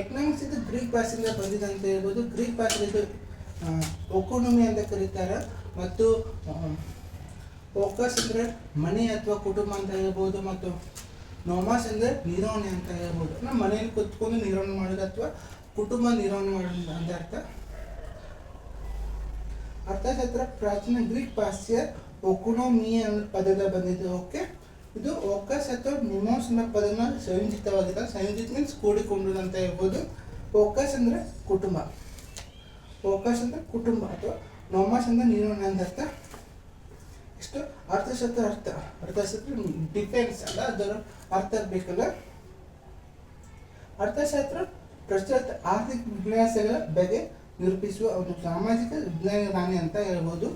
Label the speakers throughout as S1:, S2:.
S1: Economics ಇದು Greek ಭಾಷೆಯಿಂದ ಬಂದಿದೆ ಅಂತ ಹೇಳ್ಬೋದು ಗ್ರೀಕ್ ಭಾಷೆ ಇದು ಒಕೋನಮಿ ಅಂತ ಕರೀತಾರೆ. ಮತ್ತು ಫೋಕಸ್ ಅಂದರೆ ಮನೆ ಅಥವಾ ಕುಟುಂಬ ಅಂತ ಹೇಳ್ಬೋದು. ಮತ್ತು ನೋಮಾಸ್ ಅಂದರೆ ನಿರ್ವಹಣೆ ಅಂತ ಹೇಳ್ಬೋದು. ನಮ್ಮ ಮನೆಯಲ್ಲಿ ಕುತ್ಕೊಂಡು ನಿರ್ವಹಣೆ ಮಾಡೋದು ಅಥವಾ ಕುಟುಂಬ ನಿರ್ವಹಣೆ ಮಾಡೋದು ಅಂತ ಅರ್ಥ. ಅರ್ಥಶಾಸ್ತ್ರ ಪ್ರಾಚೀನ ಗ್ರೀಕ್ ಭಾಷೆಯ ಒಕುನೋಮಿ ಅನ್ನೋ ಪದದ ಬಂದಿದೆ ಓಕೆ ಇದು ಓಕಸ್ ಅಥವಾ ನಿಮೋಸ್ ಎಂಬ ಪದನ ಸಂಯೋಜಿತವಾಗಿದೆ ಸಂಯೋಜಿತ ಮೀನ್ಸ್ ಕೂಡಿಕೊಂಡು ಅಂತ ಹೇಳ್ಬೋದು ಓಕಸ್ ಅಂದರೆ ಕುಟುಂಬ. ಓಕಸ್ ಅಂದರೆ ಕುಟುಂಬ ಅಥವಾ ನೋಮಾಸ್ ಅಂದರೆ ನಿರ್ವಹಣೆ ಅಂತ ಅರ್ಥ. ಇಷ್ಟು ಅರ್ಥಶಾಸ್ತ್ರ ಅರ್ಥ. ಅರ್ಥಶಾಸ್ತ್ರ ಡಿಫೆನ್ಸ್ ಅಲ್ಲ, ಅದರ ಅರ್ಥ ಬೇಕಲ್ಲ? ಅರ್ಥಶಾಸ್ತ್ರ ಪ್ರಸ್ತುತ ಆರ್ಥಿಕ ವಿನ್ಯಾಸಗಳ ಬಗ್ಗೆ ನಿರೂಪಿಸುವ ಒಂದು ಸಾಮಾಜಿಕ ವಿಜ್ಞಾನ ರಾಣಿ ಅಂತ ಹೇಳ್ಬೋದು.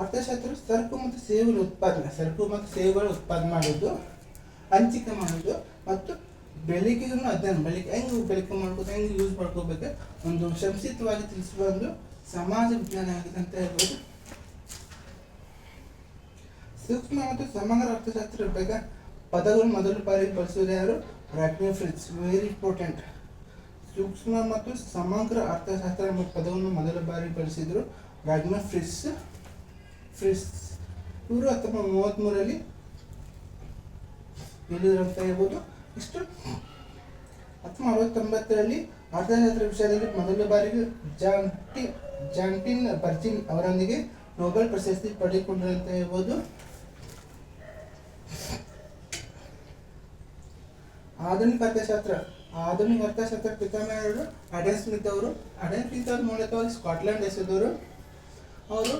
S1: ಅರ್ಥಶಾಸ್ತ್ರ ಸರಕು ಮತ್ತು ಸೇವೆಗಳ ಉತ್ಪಾದನೆ ಸರಕು ಮತ್ತು ಸೇವೆಗಳ ಉತ್ಪಾದನೆ ಮಾಡೋದು ಹಂಚಿಕೆ ಮಾಡೋದು ಮತ್ತು ಬೆಳಿಕೆಯನ್ನು ಅಧ್ಯಯನ ಬೆಳಿಗ್ಗೆ ಹೆಂಗೆ ಬೆಳಿಗ್ಗೆ ಮಾಡ್ಬೋದು ಹೆಂಗೆ ಯೂಸ್ ಮಾಡ್ಕೋಬೇಕು ಒಂದು ಸಂಕ್ಷಿಪ್ತವಾಗಿ ತಿಳಿಸುವ ಒಂದು ಸಮಾಜ ವಿಜ್ಞಾನ ಆಗಿದೆ ಅಂತ ಹೇಳ್ಬೋದು. ಸೂಕ್ಷ್ಮ ಮತ್ತು ಸಮಗ್ರ ಅರ್ಥಶಾಸ್ತ್ರ ಬಗ್ಗೆ ಪದಗಳು ಮೊದಲ ಬಾರಿ ಬಳಸೋದು ಯಾರು? ರಾಕ್ನಿ ಫ್ರಿಡ್ಸ್ ವೆರಿ ಇಂಪಾರ್ಟೆಂಟ್ ಸೂಕ್ಷ್ಮ ಮತ್ತು ಸಮಗ್ರ ಅರ್ಥಶಾಸ್ತ್ರ ಎಂಬ ಪದವನ್ನು ಮೊದಲ ಬಾರಿ ಬಳಸಿದರು ರಾಗ್ನ ಫ್ರಿಸ್ ಫ್ರಿಸ್ ಇವರು ಹತ್ತೊಂಬತ್ತು ಮೂವತ್ತ್ಮೂರರಲ್ಲಿ ಹೇಳಿದ್ರು ಅಂತ ಹೇಳ್ಬೋದು? ಇಷ್ಟು ಹತ್ತೊಂಬತ್ತು ಅರವತ್ತೊಂಬತ್ತರಲ್ಲಿ ಅರ್ಥಶಾಸ್ತ್ರ ವಿಷಯದಲ್ಲಿ ಮೊದಲ ಬಾರಿಗೆ ಜಾಂಟಿ, ಜಾಂಟಿನ್ ಬರ್ಜಿನ್ ಅವರೊಂದಿಗೆ ನೊಬೆಲ್ ಪ್ರಶಸ್ತಿ ಪಡೆದುಕೊಂಡ್ರು ಅಂತ ಹೇಳ್ಬೋದು. ಆಧುನಿಕ ಅರ್ಥಶಾಸ್ತ್ರ ಆಧುನಿಕ ಅರ್ಥಶಾಸ್ತ್ರ ಪಿತಾಮಹರು ಅಡೆನ್ ಸ್ಮಿತ್ ಅವರು, ಅಡೆನ್ ಸ್ಮಿತ್ ಅವರು ಮೂಲತಃ ಸ್ಕಾಟ್ಲೆಂಡ್ ದೇಶದವರು ಅವರು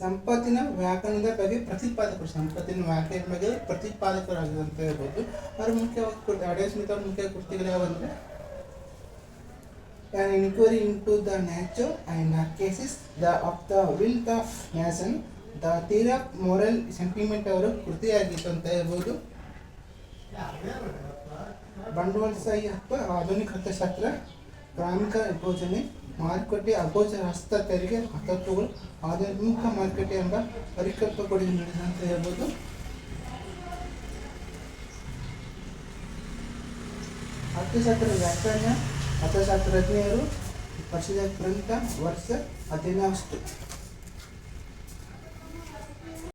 S1: ಸಂಪತ್ತಿನ ವ್ಯಾಕರಣದ ಬಗ್ಗೆ ಪ್ರತಿಪಾದಕರು ಸಂಪತ್ತಿನ ವ್ಯಾಖ್ಯಾನ ಬಗ್ಗೆ ಪ್ರತಿಪಾದಕರಾಗಿದೆ ಅಂತ ಹೇಳ್ಬೋದು. ಅವ್ರ ಮುಖ್ಯವಾಗಿ ಕೃತಿ ಅಡನ್ ಸ್ಮಿತ್ ಅವ್ರ ಮುಖ್ಯ ಕೃತಿಗಳು ಯಾವಂದ್ರೆ an into the nature and and cases the, of the the of nation the theory of moral sentiment ಅವರು ಕೃತಿಯಾಗಿತ್ತು ಅಂತ ಹೇಳ್ಬೋದು. ಬಂಡವಾಳಶಾಹಿ ಅಥವಾ ಆಧುನಿಕ ಅರ್ಥಶಾಸ್ತ್ರ ಗ್ರಾಮಿಕ ಯೋಜನೆ ಮಾರುಕಟ್ಟೆ ಅಗೋಚರ ಹಸ್ತ, ತೆರಿಗೆ, ಹತತ್ವಗಳು, ಆಧುನಿಕ ಮಾರುಕಟ್ಟೆ ಎಂಬ ಪರಿಕಲ್ಪ ಕೊಡುಗೆ ನೀಡಿದೆ ಅಂತ ಹೇಳ್ಬೋದು. ಅರ್ಥಶಾಸ್ತ್ರ ವ್ಯಾಖ್ಯಾನ, ಅರ್ಥಶಾಸ್ತ್ರಜ್ಞರು ವರ್ಷದ ಗ್ರಂಥ, ವರ್ಷ ಹದಿನಷ್ಟು